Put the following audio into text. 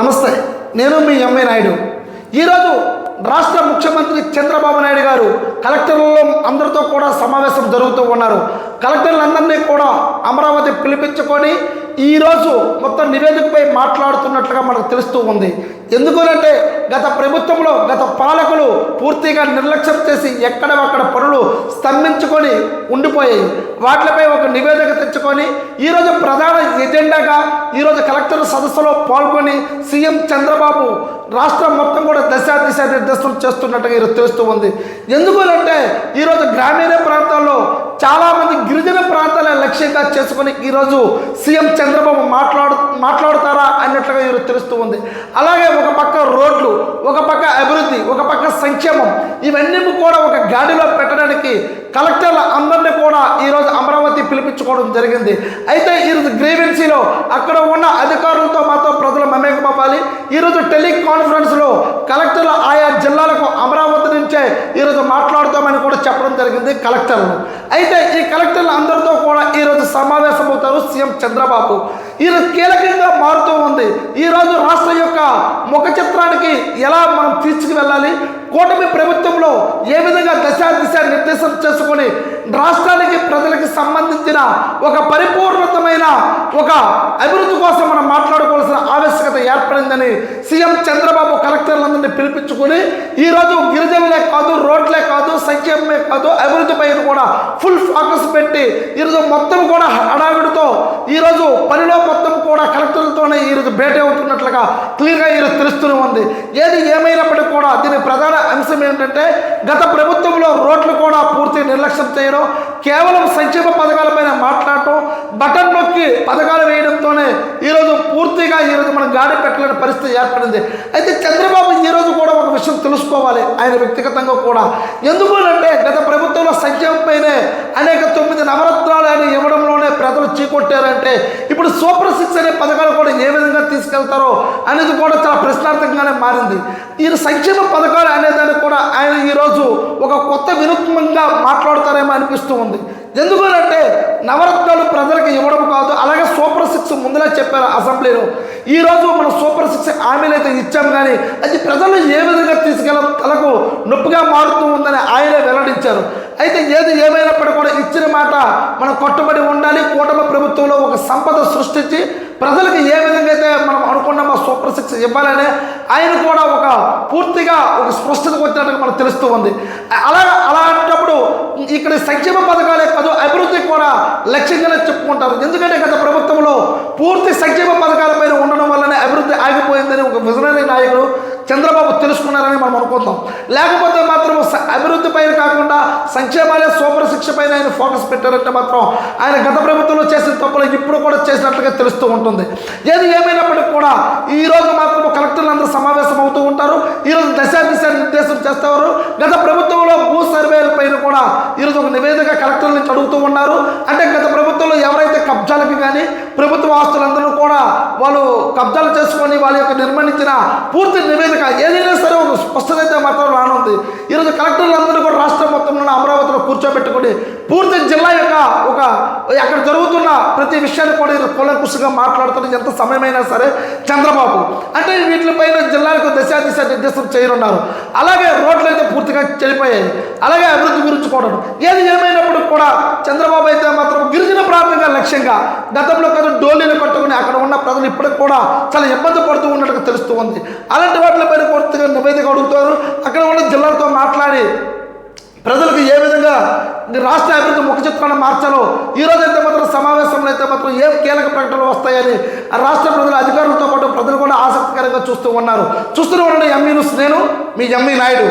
నమస్తే నేను మీ ఎంఏ నాయుడు. ఈరోజు రాష్ట్ర ముఖ్యమంత్రి చంద్రబాబు నాయుడు గారు కలెక్టర్లలో అందరితో కూడా సమావేశం జరుగుతూ ఉన్నారు. కలెక్టర్లందరినీ కూడా అమరావతి పిలిపించుకొని ఈరోజు మొత్తం నివేదికపై మాట్లాడుతున్నట్లుగా మనకు తెలుస్తూ ఉంది. ఎందుకనంటే గత ప్రభుత్వంలో గత పాలకులు పూర్తిగా నిర్లక్ష్యం చేసి ఎక్కడ అక్కడ పనులు స్తంభించుకొని ఉండిపోయాయి. వాటిపై ఒక నివేదిక తెచ్చుకొని ఈరోజు ప్రధాన ఎజెండాగా ఈరోజు కలెక్టర్ సదస్సులో పాల్గొని సీఎం చంద్రబాబు రాష్ట్రం మొత్తం కూడా దశ దిశ నిర్దేశం చేస్తున్నట్టుగా ఈరోజు తెలుస్తూ ఉంది. ఎందుకనంటే ఈరోజు గ్రామీణ ప్రాంతాల్లో చాలామంది గిరిజన ప్రాంతాల లక్ష్యం లక్ష్యంగా చేసుకుని ఈరోజు సీఎం చంద్రబాబు మాట్లాడు మాట్లాడుతారా అన్నట్లుగా ఈరోజు తెలుస్తూ ఉంది. అలాగే ఒక పక్క రోడ్లు ఒక పక్క అభివృద్ధి ఒక పక్క సంక్షేమం ఇవన్నీ కూడా ఒక గాడిలో పెట్టడానికి కలెక్టర్ల అందరినీ కూడా ఈరోజు అమరావతి పిలిపించుకోవడం జరిగింది. అయితే ఈరోజు గ్రీవెన్సీలో అక్కడ ఉన్న అధికారులతో మాత్రం ప్రజలు మమేకమవ్వాలి. ఈరోజు టెలికాన్ఫరెన్స్లో కలెక్టర్లు ఆయా జిల్లాలకు అమరావతి ఈరోజు మాట్లాడుతామని కూడా చెప్పడం జరిగింది కలెక్టర్లు. అయితే ఈ కలెక్టర్లు అందరితో కూడా ఈరోజు సమావేశం అవుతారు సీఎం చంద్రబాబు. ఈరోజు కీలకంగా మారుతూ ఉంది. ఈరోజు రాష్ట్రం యొక్క ముఖ చిత్రానికి ఎలా మనం తీసుకువెళ్ళాలి కూటమి ప్రభుత్వంలో ఏ విధంగా దశ దిశ నిర్దేశం చేసుకొని రాష్ట్రానికి ప్రజలకు సంబంధించిన ఒక పరిపూర్ణతమైన ఒక అభివృద్ధి కోసం మనం మాట్లాడుకుంటాం అని సీఎం చంద్రబాబు కలెక్టర్లందరినీ పిలిపించుకొని ఈరోజు గిరిజనులే కాదు రోడ్లే కాదు సంక్షేమమే కాదు అభివృద్ధి పైన కూడా ఫుల్ ఫోకస్ పెట్టి ఈరోజు మొత్తం కూడా హడావిడితో ఈరోజు పనిలో మొత్తం కూడా కలెక్టర్లతోనే ఈరోజు భేటీ అవుతున్నట్లుగా క్లియర్గా ఈరోజు తెలుస్తూనే ఉంది. ఏది ఏమైనప్పటికీ కూడా దీని ప్రధాన అంశం ఏంటంటే గత ప్రభుత్వంలో రోడ్లు కూడా పూర్తి నిర్లక్ష్యం చేయడం కేవలం సంక్షేమ పథకాలపైన మాట్లాడటం బటన్ నొక్కి పథకాలు వేయడంతోనే ఈరోజు పూర్తిగా ఈరోజు మనం గాడి పెట్టలేని పరిస్థితి ఏర్పడింది. అయితే చంద్రబాబు ఈరోజు కూడా ఒక విషయం తెలుసుకోవాలి. ఆయన వ్యక్తిగతంగా కూడా. ఎందుకు అంటే గత ప్రభుత్వంలో సంక్షేమంపైనే అనేక తొమ్మిది నవరత్నాలు అని ఇవ్వడంలోనే ప్రజలు చీకొట్టారంటే ఇప్పుడు సూపర్ సిక్స్ అనే పథకాలు కూడా ఏ విధంగా తీసుకెళ్తారో అనేది కూడా చాలా ప్రశ్నార్థకంగానే మారింది. ఈ సంక్షేమ పథకాలు అనేదాన్ని కూడా ఆయన ఈరోజు ఒక కొత్త వినూత్నంగా మాట్లాడతారేమో అనిపిస్తూ ఉంది. ఎందుకంటే నవరత్నాలు ప్రజలకు ఇవ్వడం కాదు అలాగే సూపర్ సిక్స్ ముందులా చెప్పారు అసెంబ్లీలో. ఈరోజు మనం సూపర్ సిక్స్ హామీలు అయితే ఇచ్చాం కానీ అది ప్రజలు ఏ విధంగా తీసుకెళ్ళడం తలకు నొప్పిగా మారుతూ ఉందని ఆయనే వెల్లడించారు. అయితే ఏది ఏమైనప్పటికీ కూడా ఇచ్చిన మాట మనం కట్టుబడి ఉండాలి కూటమి ప్రభుత్వంలో ఒక సంపద సృష్టించి ప్రజలకు ఏ విధంగా అయితే మనం అనుకున్నామో సూపర్ సిక్స్ ఇవ్వాలనే ఆయన కూడా ఒక పూర్తిగా ఒక స్పష్టతకు వచ్చినట్టుగా మనకు తెలుస్తూ ఉంది. అలా ఉన్నప్పుడు ఇక్కడ సంక్షేమ పథకాలే కాదు అభివృద్ధి కూడా లక్ష్యంగానే చెప్పుకుంటారు. ఎందుకంటే గత ప్రభుత్వంలో పూర్తి సంక్షేమ పథకాల పైన ఉండడం వల్లనే అభివృద్ధి ఆగిపోయిందని ఒక విజనరీ నాయకుడు చంద్రబాబు తెలుసుకున్నారని మనం అనుకుందాం లేకపోతే మాత్రం అభివృద్ధి పైన కాకుండా సంక్షేమాలే సూపర్ శిక్ష పైన ఆయన ఫోకస్ పెట్టారంటే మాత్రం ఆయన గత ప్రభుత్వంలో చేసిన తప్పులు ఇప్పుడు కూడా చేసినట్లుగా తెలుస్తూ ఉంటుంది. ఏది ఏమైనప్పటికీ కూడా ఈ రోజు మాత్రం కలెక్టర్లు అందరూ సమావేశం అవుతూ ఉంటారు ఈరోజు నిర్దేశం చేస్తారు. గత ప్రభుత్వంలో భూ సర్వేల పైన కూడా ఈరోజు ఒక నివేదిక కలెక్టర్ నుంచి అడుగుతూ ఉన్నారు. అంటే గత ప్రభుత్వంలో ఎవరైతే కబ్జాలకి కానీ ప్రభుత్వ ఆస్తులందరూ కూడా వాళ్ళు కబ్జాలు చేసుకొని వాళ్ళ యొక్క నిర్మాణించిన పూర్తి నివేదిక ఏదైనా సరే ఒక స్పష్టత అయితే మాత్రం రానుంది. ఈరోజు కలెక్టర్లందరూ కూడా రాష్ట్రం మొత్తంలో అమరావతిలో కూర్చోబెట్టుకుని పూర్తి జిల్లా యొక్క అక్కడ జరుగుతున్న ప్రతి విషయాన్ని కూడా ఈరోజు కూలంకుషంగా మాట్లాడుతున్న ఎంత సమయమైనా సరే చంద్రబాబు. అంటే వీటిపైన జిల్లాలకు దశ దిశ నిర్దేశం చేయనున్నారు. అలాగే రోడ్లు అయితే పూర్తిగా చెడిపోయాయి. అలాగే అభివృద్ధి గురించి కూడా ఏది ఏమైనప్పుడు కూడా చంద్రబాబు అయితే మాత్రం గిరిజన ప్రాంతంగా లక్ష్యంగా గతంలో కదా డోలీలు కట్టుకుని అక్కడ ఉన్న ప్రజలు ఇప్పటికి కూడా చాలా ఇబ్బంది పడుతూ ఉన్నట్టుగా తెలుస్తూ ఉంది. అలాంటి వాటిపైన పూర్తిగా నివేదిక అడుగుతారు. అక్కడ ఉన్న జిల్లాలతో మాట్లాడి ప్రజలకు ఏ విధంగా రాష్ట్ర అభివృద్ధి ముఖ చిత్రాన్ని మార్చాలో. ఈరోజు అయితే మాత్రం సమావేశంలో అయితే మాత్రం ఏం కీలక ప్రకటనలు వస్తాయని ఆ రాష్ట్ర ప్రజల అధికారులతో పాటు ప్రజలు కూడా ఆసక్తికరంగా చూస్తూ ఉన్నారు. చూస్తూనే ఉండండి ఎంఈ నేను మీ ఎంఈ నాయుడు